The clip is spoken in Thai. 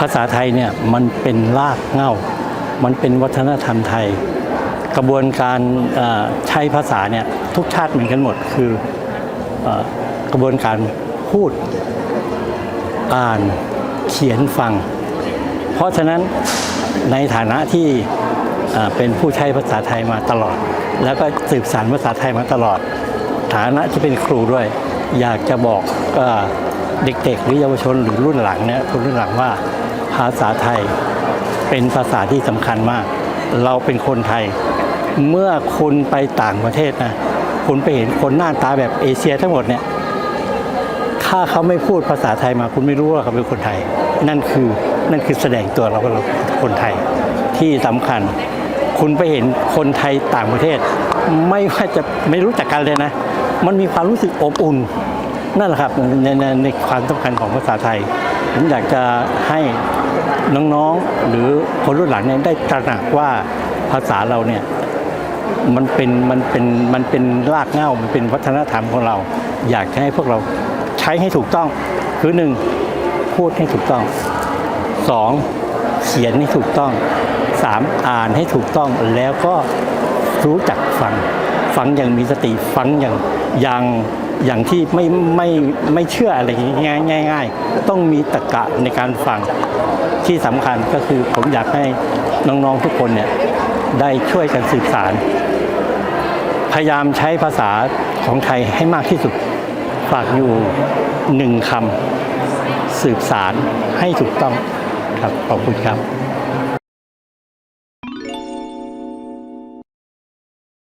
ภาษาไทยเนี่ยมันเป็นรากเหง้ามันเป็นวัฒนธรรมไทย กระบวนการใช้ภาษาเนี่ยทุกชาติเหมือนกันหมด คืออกระบวนการพูดอ่านเขียนฟัง เพราะฉะนั้นในฐานะที่เอ่เป็นผู้ใช้ภาษาไทยมาตลอด แล้วก็สืบสานภาษาไทยมาตลอด ฐานะที่เป็นครูด้วย อยากจะบอกก็ เด็กๆ หรือเยาวชนหรือรุ่นหลังเนี่ยคนรุ่นหลังว่าภาษาไทยเป็นภาษาที่สำคัญมาก เราเป็นคนไทย เมื่อคุณไปต่างประเทศนะคุณไปเห็นคนหน้าตาแบบเอเชียทั้งหมดเนี่ยถ้าเขาไม่พูดภาษาไทยมาคุณไม่รู้ว่าเขาเป็นคนไทย นั่นคือนั่นคือแสดงตัวเราว่าเราคนไทยที่สำคัญ คุณไปเห็นคนไทยต่างประเทศ ไม่ว่าจะไม่รู้จักกันเลยนะ มันมีความรู้สึกอบอุ่น นั่นแหละครับในในในความสำคัญของภาษาไทย ผมอยากจะให้น้องๆหรือคนรุ่นหลังเนี่ยได้ตระหนักว่าภาษาเราเนี่ยมันเป็นมันเป็นมันเป็นรากเหง้ามันเป็นวัฒนธรรมของเรา อยากให้พวกเราใช้ให้ถูกต้อง คือหนึ่งพูดให้ถูกต้องสองเขียนให้ถูกต้องสามอ่านให้ถูกต้องแล้วก็รู้จักฟังฟังอย่างมีสติฟังอย่างอย่าง อย่างที่ไม่ไม่ไม่เชื่ออะไรง่ายง่ายง่ายๆ ต้องมีตรรกะในการฟังที่สำคัญก็คือผมอยากให้น้องๆทุกคนเนี่ยได้ช่วยกันสืบสาร พยายามใช้ภาษาของไทยให้มากที่สุด ฝากอยู่หนึ่งคำสืบสารให้ถูกต้องครับขอบคุณครับ